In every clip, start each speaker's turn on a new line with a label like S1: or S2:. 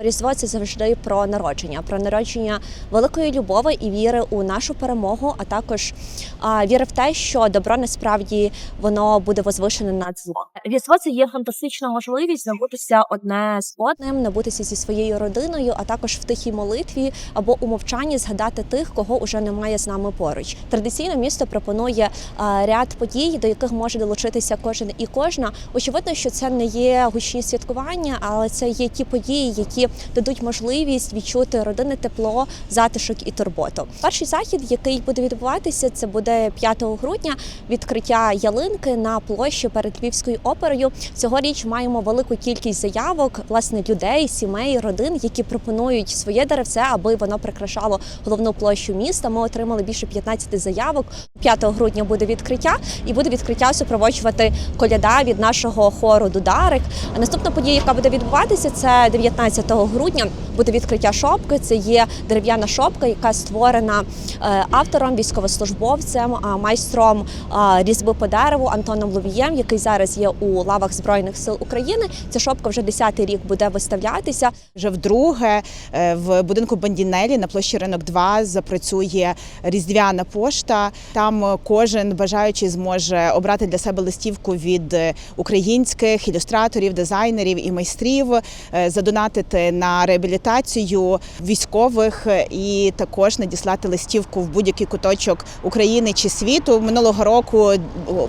S1: Різдво це завжди про народження, про народження великої любові і віри у нашу перемогу, а також а, віри в те, що добро насправді воно буде возвишене над зло. Різдво це є фантастична можливість набутися одне з одним, набутися зі своєю родиною, а також в тихій молитві або у мовчанні згадати тих, кого уже немає з нами поруч. Традиційно місто пропонує а, ряд подій, до яких може долучитися кожен і кожна. Очевидно, що це не є гучні святкування, але це є ті події, які дадуть можливість відчути родинне тепло, затишок і турботу. Перший захід, який буде відбуватися, це буде 5 грудня. Відкриття ялинки на площі перед Львівською оперою. Цьогоріч маємо велику кількість заявок, власне, людей, сімей, родин, які пропонують своє деревце, аби воно прикрашало головну площу міста. Ми отримали більше 15 заявок. 5 грудня буде відкриття, і буде відкриття супроводжувати коляда від нашого хору Дударик. Наступна подія, яка буде відбуватися, це 19 грудня. Буде відкриття шопки. Це є дерев'яна шопка, яка створена е, автором, військовослужбовцем, майстром різьби по дереву Антоном Ловієм, який зараз є у лавах збройних сил України. Ця шопка вже 10-й рік буде виставлятися.
S2: Вже вдруге е, в будинку Бандінелі на площі ринок 2 запрацює різдвяна пошта. Там кожен бажаючий зможе обрати для себе листівку від е, українських ілюстраторів, дизайнерів і майстрів, задонатити на реабілітацію військових і також надіслати листівку в будь-який куточок України чи світу. Минулого року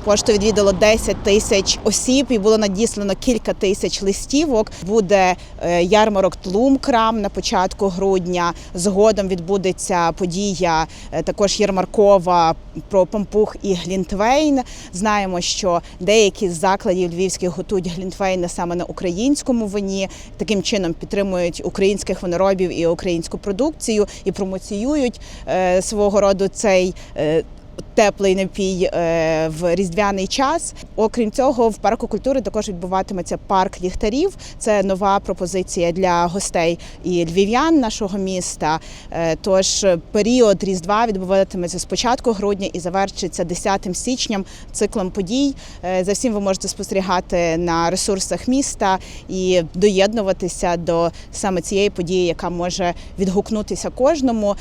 S2: пошту відвідало 10 тисяч осіб і було надіслано кілька тисяч листівок. Буде е, ярмарок Тлумкрам на початку грудня. Згодом відбудеться подія е, також ярмаркова про пампух і глінтвейн. Знаємо, що деякі з закладів львівських готують глінтвейни саме на українському вині. Таким чином підтримують українських виноробів і українську продукцію і промоціюють е, свого роду цей. Теплий напій е, в різдвяний час. Окрім цього, в парку культури також відбуватиметься парк ліхтарів. Це нова пропозиція для гостей і львів'ян нашого міста. Е, Тож період різдва відбуватиметься з початку грудня і завершиться 10 січням циклом подій. Е, За всім ви можете спостерігати на ресурсах міста і доєднуватися до саме цієї події, яка може відгукнутися кожному.